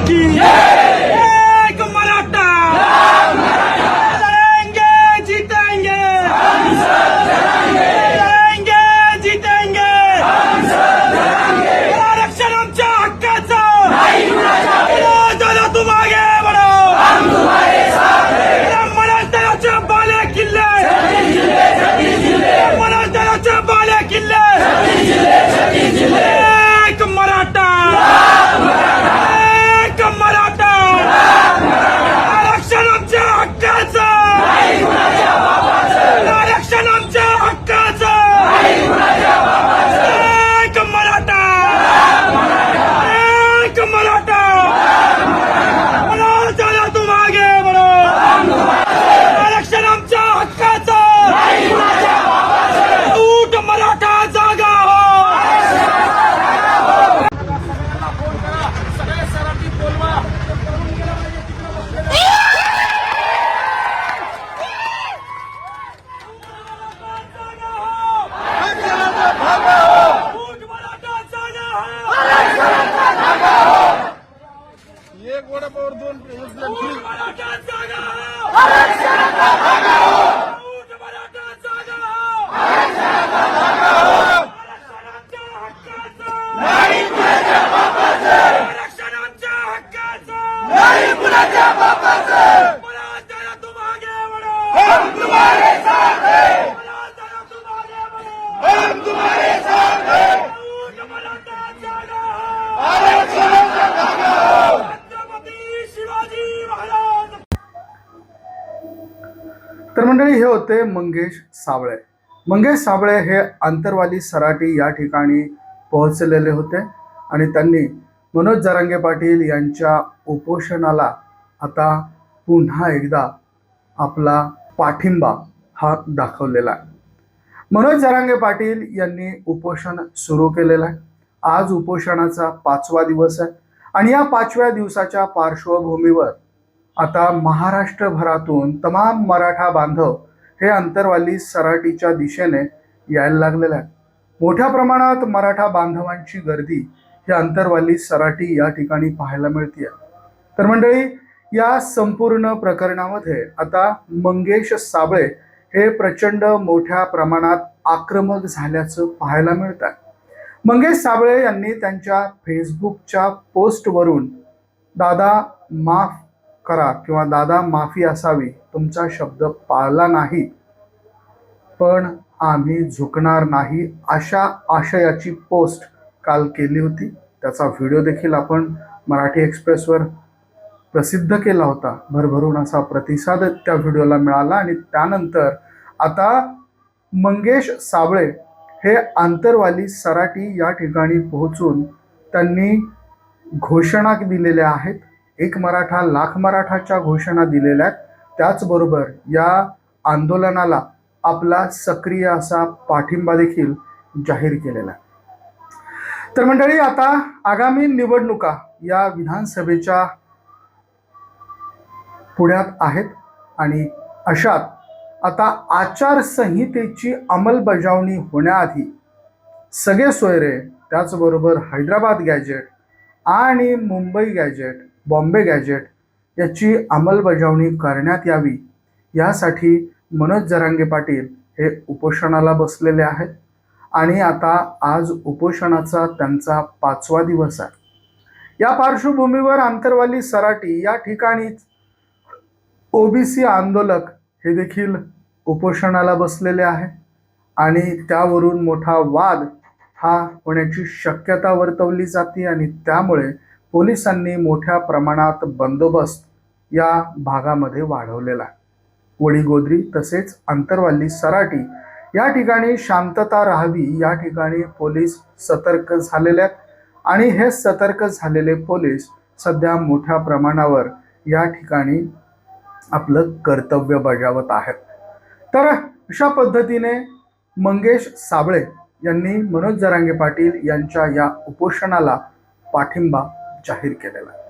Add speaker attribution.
Speaker 1: Yeah!
Speaker 2: तर मंडळी हे होते मंगेश साबळे. मंगेश साबळे हे आंतरवाली सराटी या ठिकाणी पोहोचलेले होते आणि त्यांनी मनोज जरांगे पाटील यांच्या उपोषणाला आता पुन्हा एकदा आपला पाठिंबा हा दाखवलेला आहे. मनोज जरांगे पाटील यांनी उपोषण सुरू केलेलं आहे. आज उपोषणाचा पाचवा दिवस आहे आणि या पाचव्या दिवसाच्या पार्श्वभूमीवर आता महाराष्ट्रभरातून तमाम मराठा बांधव हे अंतरवाली सराटीच्या दिशेने यायला लागलेले आहेत. मोठ्या प्रमाणात मराठा बांधवांची गर्दी ही अंतरवाली सराटी या ठिकाणी पाहायला मिळते तर मंडळी या संपूर्ण प्रकरणामध्ये आता मंगेश साबळे हे प्रचंड मोठ्या प्रमाणात आक्रमक झाल्याचं पाहायला मिळत आहे मंगेश साबळे यांनी त्यांच्या फेसबुकच्या पोस्टवरून दादा माफ करा किंवा दादा माफी असावी तुमचा शब्द पाळला नाही पण आम्ही झुकणार नाही अशा आशयाची पोस्ट काल केली होती. त्याचा व्हिडिओ देखील आपण मराठी एक्सप्रेसवर प्रसिद्ध केला होता. भरभरून असा प्रतिसाद त्या व्हिडिओला मिळाला आणि त्यानंतर आता मंगेश साबळे हे आंतरवाली सराटी या ठिकाणी पोहोचून त्यांनी घोषणा दिलेल्या आहेत. एक मराठा लाख मराठाच्या घोषणा दिलेल्या आहेत त्याचबरोबर या आंदोलनाला आपला सक्रिय असा पाठिंबा देखील जाहीर केलेला. आहे तर मंडळी आता आगामी निवडणुका या विधानसभेच्या पुण्यात आहेत आणि अशात आता आचारसंहितेची अंमलबजावणी होण्याआधी सगळे सोयरे त्याचबरोबर हैदराबाद गॅजेट आणि मुंबई गॅजेट बॉम्बे गॅजेट याची अंमलबजावणी करण्यात यावी यासाठी मनोज जरांगे पाटील हे उपोषणाला बसलेले आहेत. आणि आता आज उपोषणाचा त्यांचा पाचवा दिवस आहे. या पार्श्वभूमीवर आंतरवाली सराटी या ठिकाणीच ओबीसी आंदोलक हे देखील उपोषणाला बसलेले आहे. आणि त्यावरून मोठा वाद हा होण्याची शक्यता वर्तवली जाते आणि त्यामुळे पोलिसांनी मोठ्या प्रमाणात बंदोबस्त या भागामध्ये वाढवलेला आहे. वडीगोद्री तसेच अंतरवाल्ली सराटी या ठिकाणी शांतता राहावी या ठिकाणी पोलीस सतर्क झालेले आहेत. आणि हे सतर्क झालेले पोलीस सध्या मोठ्या प्रमाणावर या ठिकाणी आपलं कर्तव्य बजावत आहेत. तर अशा पद्धतीने मंगेश साबळे यांनी मनोज जरांगे पाटील यांच्या या उपोषणाला पाठिंबा जाहीर केलेला आहे